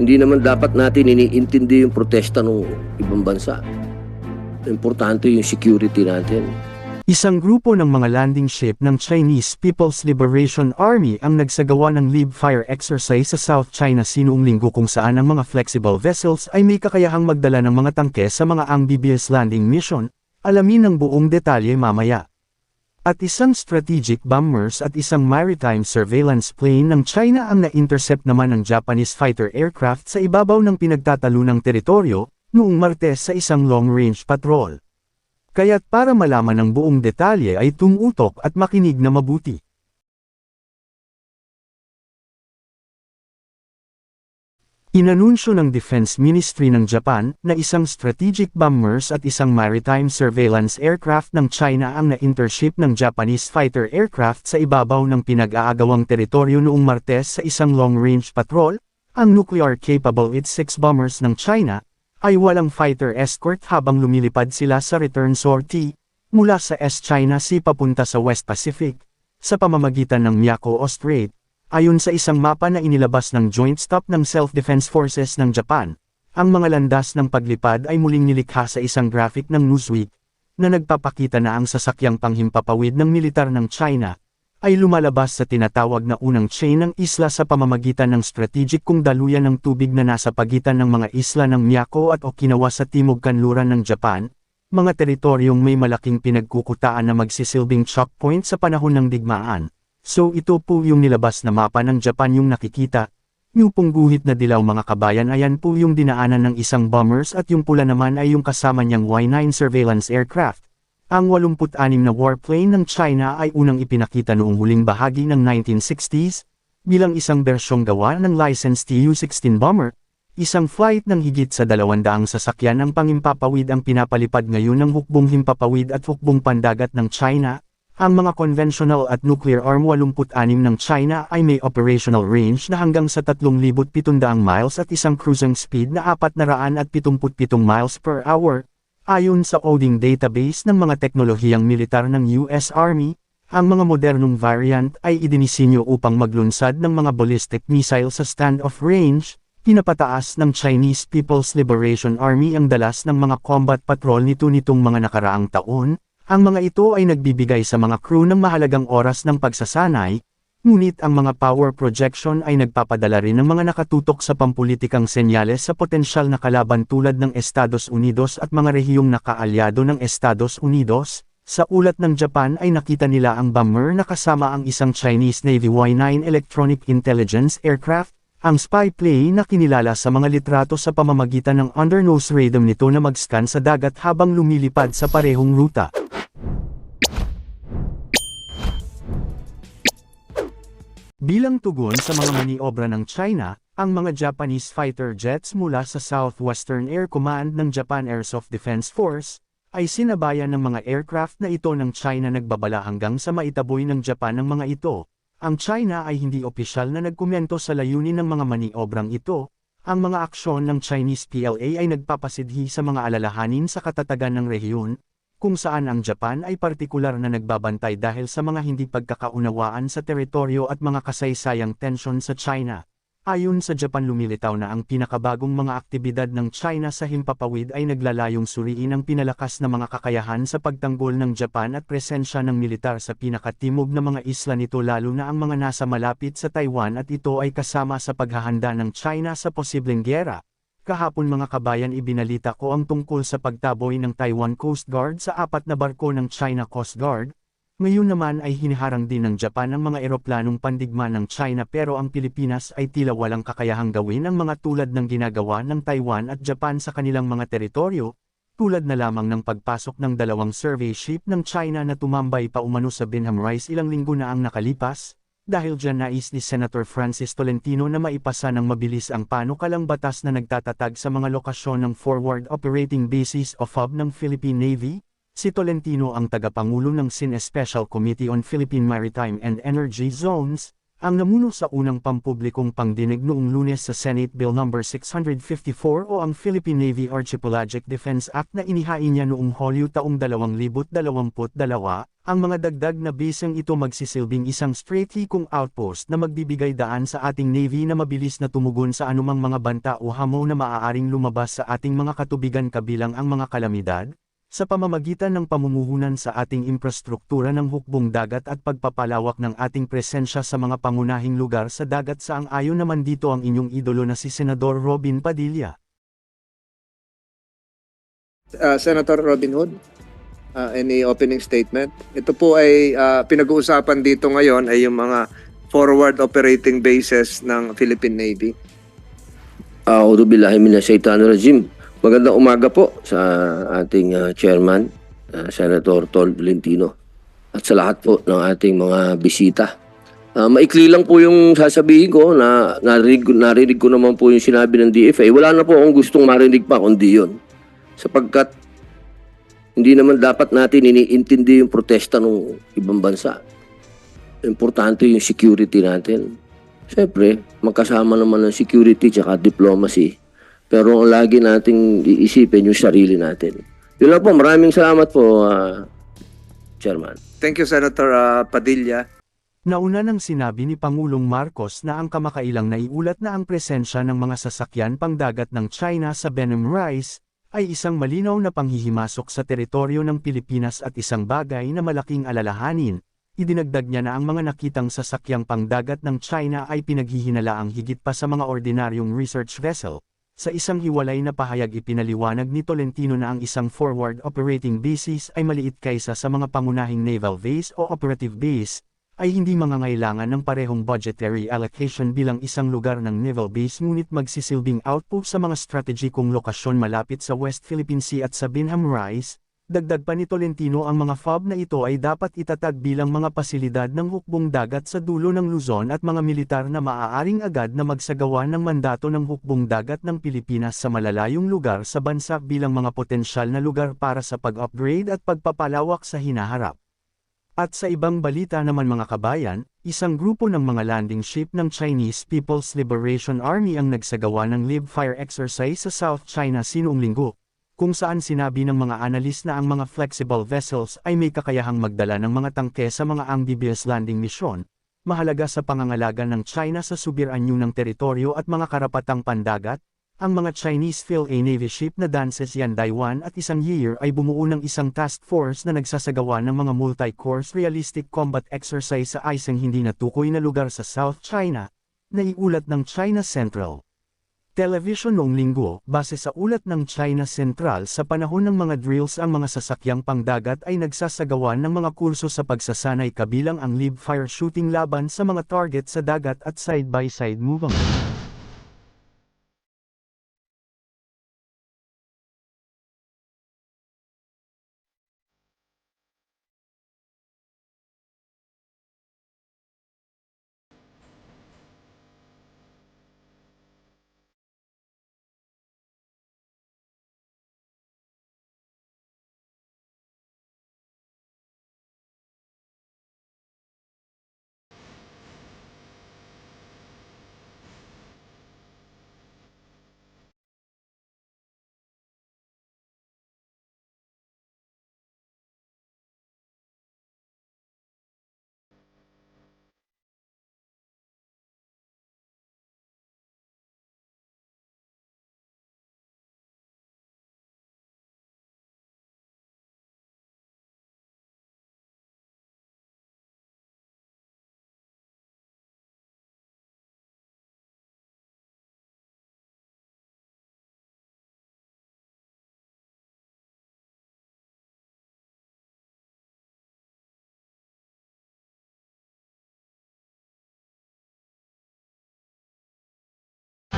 Hindi naman dapat natin iniintindi yung protesta ng ibang bansa. Importante yung security natin. Isang grupo ng mga landing ship ng Chinese People's Liberation Army ang nagsagawa ng live fire exercise sa South China Sea linggo kung saan ang mga flexible vessels ay may kakayahang magdala ng mga tangke sa mga amphibious landing mission, alamin ang buong detalye mamaya. At isang strategic bombers at isang maritime surveillance plane ng China ang na-intercept naman ng Japanese fighter aircraft sa ibabaw ng pinagtatalunang teritoryo, noong Martes sa isang long-range patrol. Kaya't para malaman ang buong detalye ay tumutok at makinig na mabuti. Inanunsyo ng Defense Ministry ng Japan na isang strategic bombers at isang maritime surveillance aircraft ng China ang na-intership ng Japanese fighter aircraft sa ibabaw ng pinag-aagawang teritoryo noong Martes sa isang long-range patrol, ang nuclear-capable IT-6 bombers ng China, ay walang fighter escort habang lumilipad sila sa return sortie, mula sa S China Sea papunta sa West Pacific, sa pamamagitan ng Miyako Strait, ayon sa isang mapa na inilabas ng Joint Staff ng Self-Defense Forces ng Japan. Ang mga landas ng paglipad ay muling nilikha sa isang graphic ng Newsweek, na nagpapakita na ang sasakyang panghimpapawid ng militar ng China, ay lumalabas sa tinatawag na unang chain ng isla sa pamamagitan ng strategic kung daluyan ng tubig na nasa pagitan ng mga isla ng Miyako at Okinawa sa timog kanluran ng Japan, mga teritoryong may malaking pinagkukutaan na magsisilbing choke point sa panahon ng digmaan. So ito po yung nilabas na mapa ng Japan yung nakikita, yung pong guhit na dilaw mga kabayan ayan po yung dinaanan ng isang bombers at yung pula naman ay yung kasama niyang Y-9 surveillance aircraft. Ang 86 na warplane ng China ay unang ipinakita noong huling bahagi ng 1960s, bilang isang bersyong gawa ng licensed Tu-16 bomber, isang flight ng higit sa dalawandaang sasakyan ang pangimpapawid ang pinapalipad ngayon ng hukbong himpapawid at hukbong pandagat ng China, ang mga conventional at nuclear arm 86 ng China ay may operational range na hanggang sa 3,700 miles at isang cruising speed na 477 miles per hour, Ayon sa Odin database ng mga teknolohiyang militar ng US Army, ang mga modernong variant ay idinisenyo upang maglunsad ng mga ballistic missile sa standoff range, pinapataas ng Chinese People's Liberation Army ang dalas ng mga combat patrol nito nitong mga nakaraang taon, ang mga ito ay nagbibigay sa mga crew ng mahalagang oras ng pagsasanay, Ngunit ang mga power projection ay nagpapadala rin ng mga nakatutok sa pampulitikang senyales sa potensyal na kalaban tulad ng Estados Unidos at mga rehiyong nakaalyado ng Estados Unidos. Sa ulat ng Japan ay nakita nila ang bomber na kasama ang isang Chinese Navy Y-9 Electronic Intelligence Aircraft, ang spy plane na kinilala sa mga litrato sa pamamagitan ng undernose radar nito na mag-scan sa dagat habang lumilipad sa parehong ruta. Bilang tugon sa mga maniobra ng China, ang mga Japanese fighter jets mula sa Southwestern Air Command ng Japan Air Self-Defense Force, ay sinabayan ng mga aircraft na ito ng China nagbabala hanggang sa maitaboy ng Japan ng mga ito. Ang China ay hindi opisyal na nagkomento sa layunin ng mga maniobrang ito, ang mga aksyon ng Chinese PLA ay nagpapasidhi sa mga alalahanin sa katatagan ng rehiyon, kung saan ang Japan ay partikular na nagbabantay dahil sa mga hindi pagkakaunawaan sa teritoryo at mga kasaysayang tensyon sa China. Ayon sa Japan lumilitaw na ang pinakabagong mga aktibidad ng China sa himpapawid ay naglalayong suriin ang pinalakas na mga kakayahan sa pagtanggol ng Japan at presensya ng militar sa pinakatimog na mga isla nito lalo na ang mga nasa malapit sa Taiwan at ito ay kasama sa paghahanda ng China sa posibleng gera. Kahapon mga kabayan ibinalita ko ang tungkol sa pagtaboy ng Taiwan Coast Guard sa apat na barko ng China Coast Guard. Ngayon naman ay hiniharang din ng Japan ang mga eroplanong pandigma ng China pero ang Pilipinas ay tila walang kakayahang gawin ang mga tulad ng ginagawa ng Taiwan at Japan sa kanilang mga teritoryo, tulad na lamang ng pagpasok ng dalawang survey ship ng China na tumambay pa umano sa Binham Rice ilang linggo na ang nakalipas, dahil dyan nais ni Senator Francis Tolentino na maipasa ng mabilis ang panukalang batas na nagtatatag sa mga lokasyon ng Forward Operating Bases o FOB ng Philippine Navy, si Tolentino ang tagapangulo ng SIN Special Committee on Philippine Maritime and Energy Zones, ang namuno sa unang pampublikong pangdinig noong lunes sa Senate Bill No. 654 o ang Philippine Navy Archipelagic Defense Act na inihain niya noong Hulyo taong 2022, ang mga dagdag na bisang ito magsisilbing isang straight-hikong outpost na magbibigay daan sa ating Navy na mabilis na tumugon sa anumang mga banta o hamo na maaaring lumabas sa ating mga katubigan kabilang ang mga kalamidad, sa pamamagitan ng pamumuhunan sa ating infrastruktura ng hukbong dagat at pagpapalawak ng ating presensya sa mga pangunahing lugar sa dagat sa ang ayon naman dito ang inyong idolo na si Senador Robin Padilla. Uh, Senator Robin Hood, uh, any opening statement? Ito po ay uh, pinag-uusapan dito ngayon ay yung mga forward operating bases ng Philippine Navy. A'udhu billahi minasyaitanir rajim. Magandang umaga po sa ating uh, chairman, uh, Senator Tol Valentino, at sa lahat po ng ating mga bisita. Uh, maikli lang po yung sasabihin ko na narinig, narinig ko naman po yung sinabi ng DFA. Wala na po akong gustong marinig pa kundi yun. Sapagkat hindi naman dapat natin iniintindi yung protesta ng ibang bansa. Importante yung security natin. Siyempre, magkasama naman ng security tsaka diplomacy. Pero ang lagi nating iisipin yung sarili natin. Yun lang po, maraming salamat po, ah, Chairman. Thank you, Senator uh, Padilla. Nauna nang sinabi ni Pangulong Marcos na ang kamakailang naiulat na ang presensya ng mga sasakyan pangdagat ng China sa Benham Rice, ay isang malinaw na panghihimasok sa teritoryo ng Pilipinas at isang bagay na malaking alalahanin. Idinagdag niya na ang mga nakitang sasakyang pangdagat ng China ay pinaghihinalaang higit pa sa mga ordinaryong research vessel. Sa isang hiwalay na pahayag ipinaliwanag ni Tolentino na ang isang forward operating bases ay maliit kaysa sa mga pangunahing naval base o operative base, ay hindi mangangailangan ng parehong budgetary allocation bilang isang lugar ng naval base ngunit magsisilbing outpost sa mga strategikong lokasyon malapit sa West Philippine Sea at sa Binham Rise, dagdag pa ni Tolentino ang mga FOB na ito ay dapat itatag bilang mga pasilidad ng hukbong dagat sa dulo ng Luzon at mga militar na maaaring agad na magsagawa ng mandato ng hukbong dagat ng Pilipinas sa malalayong lugar sa bansa bilang mga potensyal na lugar para sa pag-upgrade at pagpapalawak sa hinaharap. At sa ibang balita naman mga kabayan, isang grupo ng mga landing ship ng Chinese People's Liberation Army ang nagsagawa ng live fire exercise sa South China Sea noong linggo, kung saan sinabi ng mga analis na ang mga flexible vessels ay may kakayahang magdala ng mga tangke sa mga amphibious landing mission, mahalaga sa pangangalaga ng China sa subiranyo ng teritoryo at mga karapatang pandagat, ang mga Chinese Phil-A Navy ship na Dances Yan Daiwan at isang year ay bumuo ng isang task force na nagsasagawa ng mga multi-course realistic combat exercise sa isang hindi natukoy na lugar sa South China, na iulat ng China Central. Television noong linggo, base sa ulat ng China Central sa panahon ng mga drills ang mga sasakyang pangdagat ay nagsasagawa ng mga kurso sa pagsasanay kabilang ang live fire shooting laban sa mga target sa dagat at side-by-side movement.